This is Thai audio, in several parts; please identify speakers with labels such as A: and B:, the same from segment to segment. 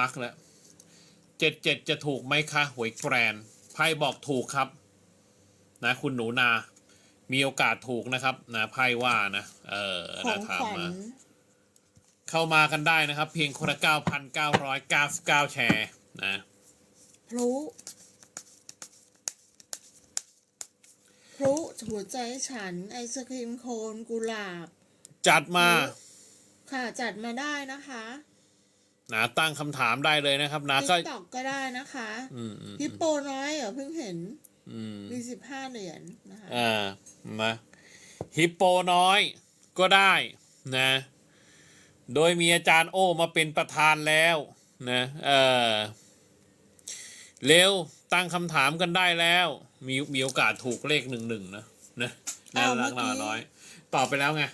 A: มาร์กแล้วเจ็ดเจ็ดจะถูกไหมคะหวยแกรนไพ่บอกถูกครับ นะคุณหนูนา มีโอกาสถูกนะครับ นะไพ่ว่านะเออ
B: ขอ
A: นะ
B: ง
A: ถาม
B: ขวัญ
A: มาเข้ามากันได้นะครับ เพียงคนละเก้าพันเก้าร้อยเก้าสิบเก้าแชร์นะ
B: พลุพลุหัวใจฉัน ไอศครีมโคนกุหลาบ
A: จัดมา
B: ค่ะจัดมาได้นะคะ
A: นะตั้งคำถามได้เลยนะครับนะ
B: ติ๊
A: ก็
B: กตอกก็ได้นะคะ
A: อืมอืม
B: ฮิปโปน้อยเหรอเพิ่งเห็น
A: อืม
B: มีสิบห้าเหรียญนะคะ
A: อ่ามาฮิปโปน้อยก็ได้นะ โดยมีอาจารย์โอมาเป็นประธานแล้วนะเออเร็วตั้งคำถามกันได้แล้ว มีมีโอกาสถูกเลขหนึ่งหนึ่งนะนะน่ารักน่าน้อย ตอบไปแล้วไง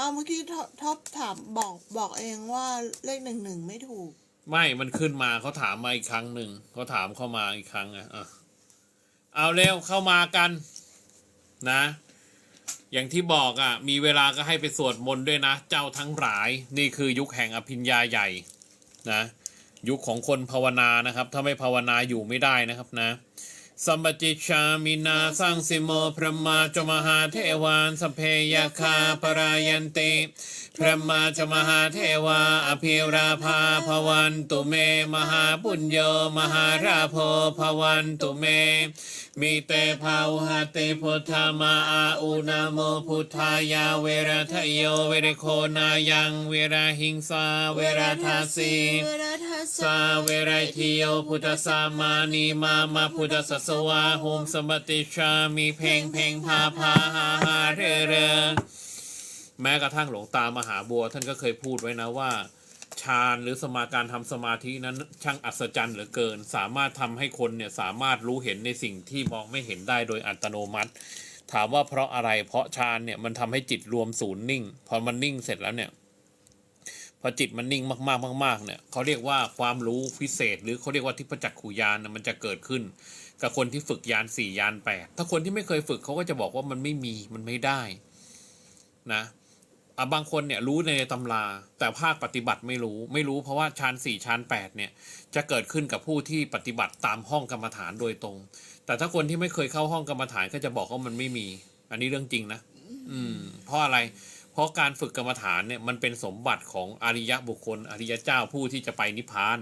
B: เอาเมื่อกี้ท็อปท็อปถามบอกบอกเองว่าเลขหนึ่งหนึ่งไม่ถูก
A: ไม่มันขึ้นมาเขาถามมาอีกครั้งหนึ่งเขาถามเข้ามาอีกครั้งอะอะเอาเร็วเข้ามากันนะ อย่างที่บอกอะ มีเวลาก็ให้ไปสวดมนต์ด้วยนะ เจ้าทั้งหลาย นี่คือยุคแห่งอภิญญาใหญ่นะ ยุคของคนภาวนานะครับ ถ้าไม่ภาวนาอยู่ไม่ได้นะครับนะ สัมปจิชามินาสร้างสิโมพระมาจมหาเทวานสเพยาคาปรายันติพระมาจมหาเทวาอภิราภาภวันตุเม มหาปุญโยมหาราโพภวันตุเม มีเตภาวหติพุทธามาอาอุนาโมพุทธายาเวรทโยเวรโคนายังเวราหิงสาเวราทาสี
B: เวาทัสา
A: เวรทิโยพุทธสามานีมามาพุทธสัสวาโหมสมบัติชามีเพลงเพลงพาพาหาหาเรเรแม้กระทั่งหลวงตามหาบัวท่านก็เคยพูดไว้นะว่า ฌานหรือสมาการทำสมาธินั้นช่างอัศจรรย์เหลือเกิน สามารถทำให้คนเนี่ยสามารถรู้เห็นในสิ่งที่มองไม่เห็นได้โดยอัตโนมัติ ถามว่าเพราะอะไรเพราะฌานเนี่ยมันทำให้จิตรวมศูนย์นิ่ง พอมันนิ่งเสร็จแล้วเนี่ยพอจิตมันนิ่งมากๆมากๆเนี่ยเขาเรียกว่าความรู้พิเศษ หรือเขาเรียกว่าทิพจักขุยานนะมันจะเกิดขึ้น กับคนที่ฝึกยานสี่ยานแปดถ้าคนที่ไม่เคยฝึกเขาก็จะบอกว่ามันไม่มีมันไม่ได้นะ อะบางคนเนี่ยรู้ในตำรา แต่ภาคปฏิบัติไม่รู้ ไม่รู้เพราะว่าฌานสี่ฌานแปดเนี่ยจะเกิดขึ้นกับผู้ที่ปฏิบัติตามห้องกรรมฐานโดยตรง แต่ถ้าคนที่ไม่เคยเข้าห้องกรรมฐานก็จะบอกว่ามันไม่มี อันนี้เรื่องจริงนะ อืม เพราะอะไร เพราะการฝึกกรรมฐานเนี่ยมันเป็นสมบัติของอริยะบุคคล อริยเจ้าผู้ที่จะไปนิพพาน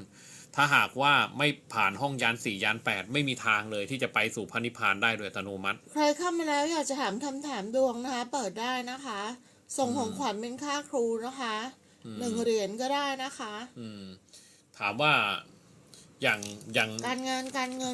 A: ถ้าหากว่าไม่ผ่านห้องยานสี่ยานแปดไม่มีทางเลยที่จะไปสู่พระนิพพานได้โดยอัตโนมัติ
B: ใครเข้ามาแล้วอยากจะถามคำถามดวงนะคะ เปิดได้นะคะ ส่งของขวัญเป็นค่าครูนะคะหนึ่งเหรียญก็ได้นะคะ
A: อืม ถามว่าอย่างอย่าง
B: การงานการเงิน